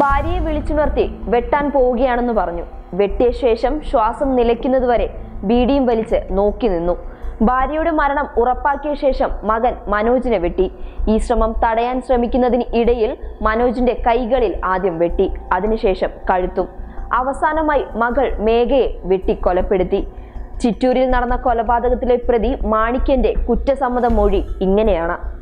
ഭാര്യയെ വിളിച്ചുണർത്തി വെട്ടാൻ പോവുകയാണെന്ന് പറഞ്ഞു. വെട്ടിയ ശേഷം ശ്വാസം നിലയ്ക്കുന്നതുവരെ ബീഡിയും വലിച്ച് നോക്കി നിന്നു. ഭാര്യയുടെ മരണം ഉറപ്പാക്കിയ ശേഷം മകൻ മനോജിനെ വെട്ടി. ഈ ശ്രമം തടയാൻ ശ്രമിക്കുന്നതിന് ഇടയിൽ മനോജിന്റെ കൈകളിൽ ആദ്യം വെട്ടി അതിനുശേഷം കഴുത്തും. അവസാനമായി മകൾ മേഘയെ വെട്ടി കൊലപ്പെടുത്തി. ചിറ്റൂരിൽ നടന്ന കൊലപാതകത്തിലെ പ്രതി മാണിക്യന്റെ കുറ്റസമ്മത മൊഴി ഇങ്ങനെയാണ്.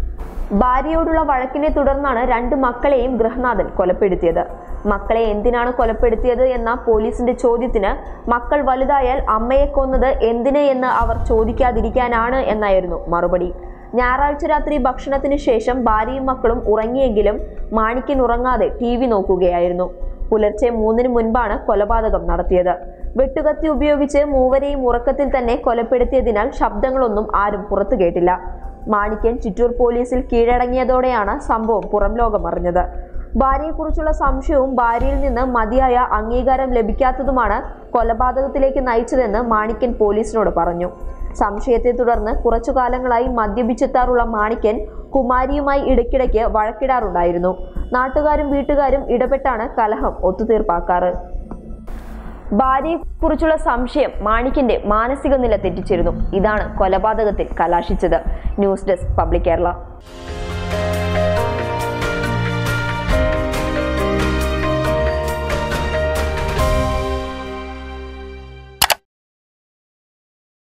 ഭാര്യയോടുള്ള വഴക്കിനെ തുടർന്നാണ് രണ്ട് മക്കളെയും ഗൃഹനാഥൻ കൊലപ്പെടുത്തിയത്. മക്കളെ എന്തിനാണ് കൊലപ്പെടുത്തിയത് എന്ന പോലീസിന്റെ ചോദ്യത്തിന് മക്കൾ വലുതായാൽ അമ്മയെ കൊന്നത് എന്തിന് എന്ന് അവർ ചോദിക്കാതിരിക്കാനാണ് എന്നായിരുന്നു മറുപടി. ഞായറാഴ്ച രാത്രി ഭക്ഷണത്തിന് ശേഷം ഭാര്യയും മക്കളും ഉറങ്ങിയെങ്കിലും മാണിക്കൻ ഉറങ്ങാതെ ടി വി നോക്കുകയായിരുന്നു. പുലർച്ചെ മൂന്നിന് മുൻപാണ് കൊലപാതകം നടത്തിയത്. വെട്ടുകത്തി ഉപയോഗിച്ച് മൂവരെയും ഉറക്കത്തിൽ തന്നെ കൊലപ്പെടുത്തിയതിനാൽ ശബ്ദങ്ങളൊന്നും ആരും പുറത്തു കേട്ടില്ല. മാണിക്യൻ ചിറ്റൂർ പോലീസിൽ കീഴടങ്ങിയതോടെയാണ് സംഭവം പുറം ലോകമറിഞ്ഞത് ഭാര്യയെക്കുറിച്ചുള്ള സംശയവും ഭാര്യയിൽ നിന്ന് മതിയായ അംഗീകാരം ലഭിക്കാത്തതുമാണ് കൊലപാതകത്തിലേക്ക് നയിച്ചതെന്ന് മാണിക്യൻ പോലീസിനോട് പറഞ്ഞു. സംശയത്തെ തുടർന്ന് കുറച്ചു കാലങ്ങളായി മദ്യപിച്ചെത്താറുള്ള മാണിക്യൻ കുമാരിയുമായി ഇടയ്ക്കിടയ്ക്ക് വഴക്കിടാറുണ്ടായിരുന്നു. നാട്ടുകാരും വീട്ടുകാരും ഇടപെട്ടാണ് കലഹം ഒത്തുതീർപ്പാക്കാറ്. ഭാര്യയെക്കുറിച്ചുള്ള സംശയം മാണിക്കിന്റെ മാനസിക നില തെറ്റിച്ചിരുന്നു. ഇതാണ് കൊലപാതകത്തിൽ കലാശിച്ചത്. News desk public Kerala.